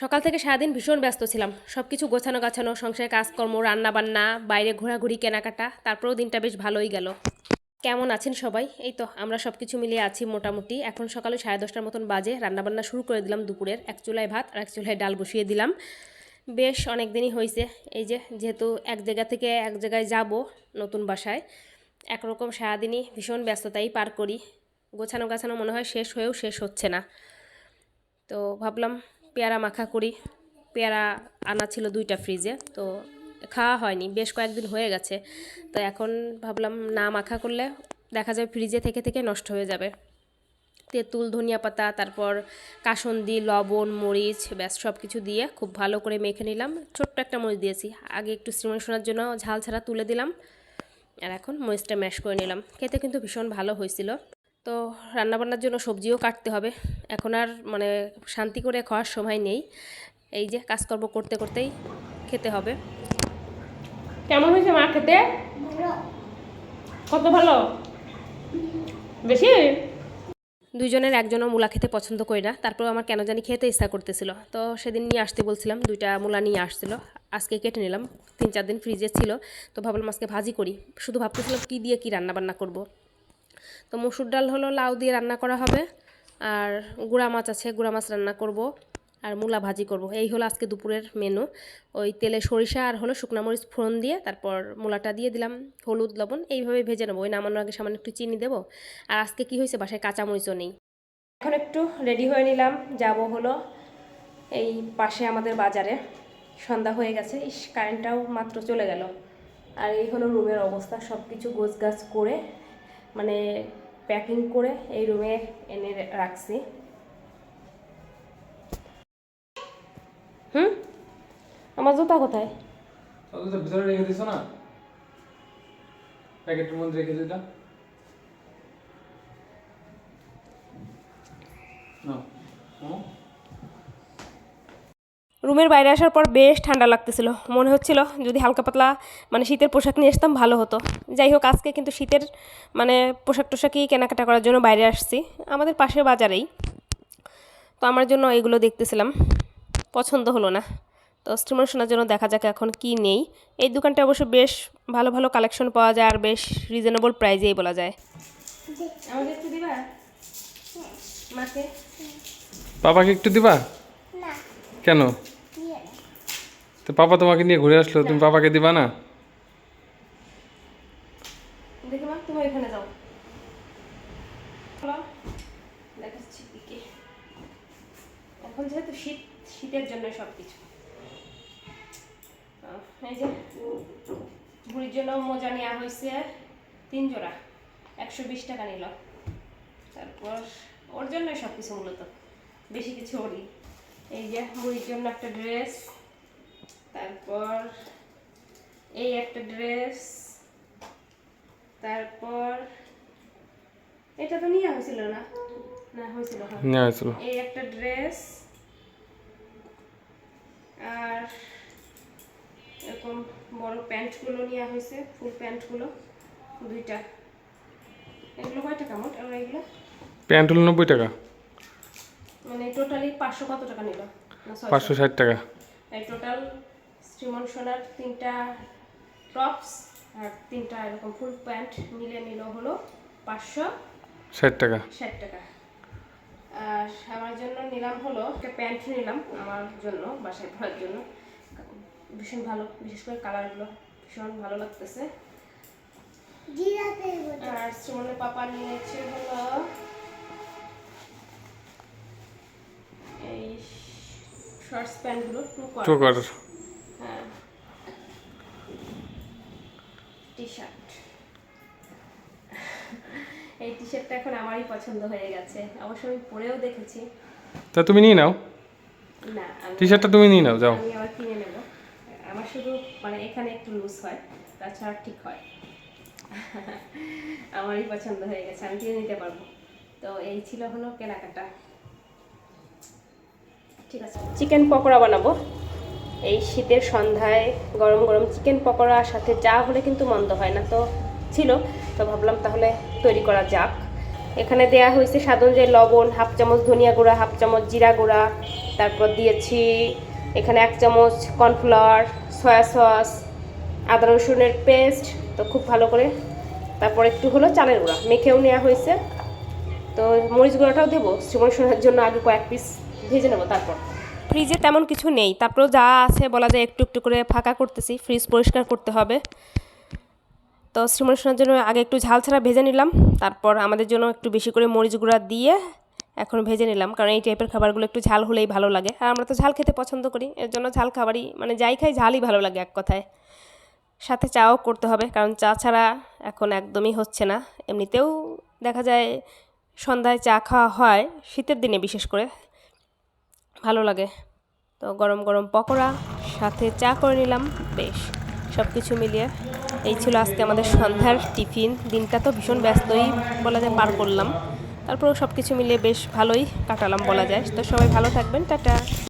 সকাল থেকে সারাদিন ভীষণ ব্যস্ত ছিলাম। সব কিছু গোছানো গাছানো, সংসারের কাজকর্ম রান্না বান্না বাইরে ঘোরাঘুরি, কেনাকাটা, তারপরেও দিনটা বেশ ভালোই গেল। কেমন আছেন সবাই? এই তো, আমরা সব কিছু মিলিয়ে আছি মোটামুটি। এখন সকালে সাড়ে দশটার মতন বাজে, রান্নাবান্না শুরু করে দিলাম দুপুরের। এক চুলায় ভাত আর এক চুলায় ডাল বসিয়ে দিলাম। বেশ অনেক দিনই হয়েছে এই যে, যেহেতু এক জায়গা থেকে এক জায়গায় যাব নতুন বাসায়, একরকম সারাদিনই ভীষণ ব্যস্ততাই পার করি। গোছানো গাছানো মনে হয় শেষ হয়েও শেষ হচ্ছে না। তো ভাবলাম পেয়ারা মাখা করি। পেয়ারা আনা ছিল দুইটা ফ্রিজে তো খাওয়া হয়নি, বেশ কয়েকদিন হয়ে গেছে। তো এখন ভাবলাম না মাখা করলে দেখা যাবে ফ্রিজে থেকে থেকে নষ্ট হয়ে যাবে। তেঁতুল, ধনিয়া পাতা, তারপর কাসন্দি, লবণ, মরিচ, ব্যাস সব কিছু দিয়ে খুব ভালো করে মেখে নিলাম। ছোট্ট একটা মরিচ দিয়েছি। আগে একটু শ্রীমন শোনার জন্য ঝাল ছাড়া তুলে দিলাম। আর এখন মরিচটা ম্যাশ করে নিলাম। খেতে কিন্তু ভীষণ ভালো হয়েছিল। তো রান্নাবান্নার জন্য সবজিও কাটতে হবে। এখন আর মানে শান্তি করে খাওয়ার সময় নেই। এই যে কাজকর্ম করতে করতেই খেতে হবে। কেমন হয়েছে মা খেতে? কত ভালো? বেশি? দুইজনের একজনও মূলা খেতে পছন্দ করি না। তারপর আমার কেন জানি খেতে ইচ্ছা করতেছিল। তো সেদিন নিয়ে আসতে বলছিলাম দুইটা মূলা নিয়ে আসছিল। আজকে কেটে নিলাম। তিন চার দিন ফ্রিজে ছিল। তো ভাবলাম আজকে ভাজি করি। শুধু ভাবতেছিলাম কী দিয়ে কী রান্না বান্না করব। তো মসুর ডাল হলো লাউ দিয়ে রান্না করা হবে। আর গুঁড়া মাছ আছে, গুঁড়া মাছ রান্না করব আর মূলা ভাজি করব। এই হলো আজকে দুপুরের মেনু ওই তেলে সরিষা আর হলো শুকনা মরিচ ফোড়ন দিয়ে তারপর মূলাটা দিয়ে দিলাম। হলুদ, লবণ এইভাবে ভেজে নেব। ওই নামানোর আগে সামান্য একটু চিনি দেবো। আর আজকে কি হয়েছে? বাসায় কাঁচা মরিচও নেই। এখন একটু রেডি হয়ে নিলাম। যাব হলো এই পাশে আমাদের বাজারে। সন্ধ্যা হয়ে গেছে। ইস কারেন্টটাও মাত্র চলে গেল। আর এই হলো রুমের অবস্থা। সব কিছু গোছ গাছ করে মানে প্যাকিং করে এই রুমে এনে রাখছি। হুম? আমার জুতা কোথায়? তাহলে তো ভিতরে রেখে দিছো না? প্যাকেটের মধ্যে রেখে হুম? রুমের বাইরে আসার পর বেশ ঠান্ডা লাগতেছিল। মনে হচ্ছিল যদি হালকা পাতলা মানে শীতের পোশাক নিয়ে আসতাম ভালো হতো। যাই হোক আজকে কিন্তু শীতের মানে পোশাক টোশাকই কেনাকাটা করার জন্য বাইরে আসছি। আমাদের পাশের বাজারেই। তো আমার জন্য এগুলো দেখতেছিলাম। পছন্দ হলো না। তো স্টিমার শোনার জন্য দেখা যাক এখন কি নেই। এই দোকানটা অবশ্য বেশ ভালো ভালো কালেকশন পাওয়া যায় আর বেশ রিজনেবল প্রাইজেই বলা যায়। আমাকে একটু দিবা? মাকে? পাপাকে একটু দিবা? কেন? তো পাপা তোমাকে নিয়ে ঘুরে আসলো তুমি পাপাকে দিবা না? তুমি এখানে যাও। দেখাচ্ছি দিকে। এখন যেহেতু শীত শীতের জন্য সব কিছু এই যে বুড়ির জন্য মোজা নেওয়া হয়েছে তিন জোড়া। একশো বিশ টাকা নিল। তারপর ওর জন্যই সব কিছু মূলত। বেশি কিছু ওরই। এই যে বুড়ির জন্য একটা ড্রেস তারপর এই একটা ড্রেস তারপর এটা তো নিয়ে হয়েছিল না? না হয়েছিল হ্যাঁ। এই একটা ড্রেস আর এরকম বড় প্যান্টগুলো নেওয়া হয়েছে ফুল প্যান্টগুলো দুইটা। এগুলো কয় টাকা মোট? আর এগুলো? প্যান্ট হলো নব্বই টাকা। মানে টোটালি পাঁচশো কত টাকা নিল? পাঁচশো ষাট টাকা। এই টোটাল শ্রীমন সোনার তিনটা টপস আর তিনটা এরকম ফুল প্যান্ট মিলে নিল হলো পাঁচশো ষাট টাকা। ষাট টাকা। আর আমার জন্য নিলাম হলো একটা প্যান্ট নিলাম আমার জন্য বাসায় পরার জন্য। ভীষণ ভালো বিশেষ করে কালারগুলো ভীষণ ভালো লাগতেছে। আর সুমনের পাপা নিয়েছে হলো এই শর্টস প্যান্টগুলো টু টু কর হ্যাঁ টি শার্ট এই টি শার্টটা এখন আমারই পছন্দ হয়ে গেছে। অবশ্য আমি পরেও দেখেছি। তা তুমি নিয়ে নাও। না আমি টি শার্টটা তুমি নিয়ে নাও যাও। আমি আবার কিনে নেব। আমার শুধু মানে এখানে একটু লুজ হয় তাছাড়া ঠিক হয়। আমারই পছন্দ হয়ে গেছে আমি কিনে নিতে পারব। তো এই ছিল হলো কেনাকাটা। ঠিক আছে। চিকেন পকোড়া বানাবো। এই শীতের সন্ধ্যায় গরম গরম চিকেন পকোড়ার সাথে চা হলে কিন্তু মন্দ হয় না তো ছিল। তো ভাবলাম তাহলে তৈরি করা যাক। এখানে দেয়া হয়েছে স্বাদ অনুযায়ী লবণ, হাফ চামচ ধনিয়া গুঁড়া, হাফ চামচ জিরা গুঁড়া, তারপর দিয়েছি এখানে এক চামচ কর্নফ্লাওয়ার, সয়া সস, আদা রসুনের পেস্ট, তো খুব ভালো করে। তারপর একটু হলো চালের গুঁড়া, মেখেও নেওয়া হয়েছে। তো মরিচ গুঁড়াটাও দেবো শ্রীমন সোনার জন্য আগে কয়েক পিস ভেজে নেব তারপর। ফ্রিজে তেমন কিছু নেই। তারপরেও যা আছে বলা যায় একটু একটু করে ফাঁকা করতেছি। ফ্রিজ পরিষ্কার করতে হবে। তো শ্রীমন সোনার জন্য আগে একটু ঝাল ছাড়া ভেজে নিলাম। তারপর আমাদের জন্য একটু বেশি করে মরিচ গুঁড়া দিয়ে এখন ভেজে নিলাম। কারণ এই টাইপের খাবারগুলো একটু ঝাল হলেই ভালো লাগে। আর আমরা তো ঝাল খেতে পছন্দ করি। এর জন্য ঝাল খাবারই মানে যাই খাই ঝালই ভালো লাগে এক কথায়। সাথে চাও করতে হবে। কারণ চা ছাড়া এখন একদমই হচ্ছে না। এমনিতেও দেখা যায় সন্ধ্যায় চা খাওয়া হয়, শীতের দিনে বিশেষ করে। ভালো লাগে। তো গরম গরম পকোড়া, সাথে চা করে নিলাম, বেশ। সব কিছু মিলিয়ে এই ছিল আজকে আমাদের সন্ধ্যার টিফিন। দিনটা তো ভীষণ ব্যস্তই বলা যায়, পার করলাম। তারপরেও সব কিছু মিলিয়ে বেশ ভালোই কাটালাম বলা যায়। তো সবাই ভালো থাকবেন, টাটা।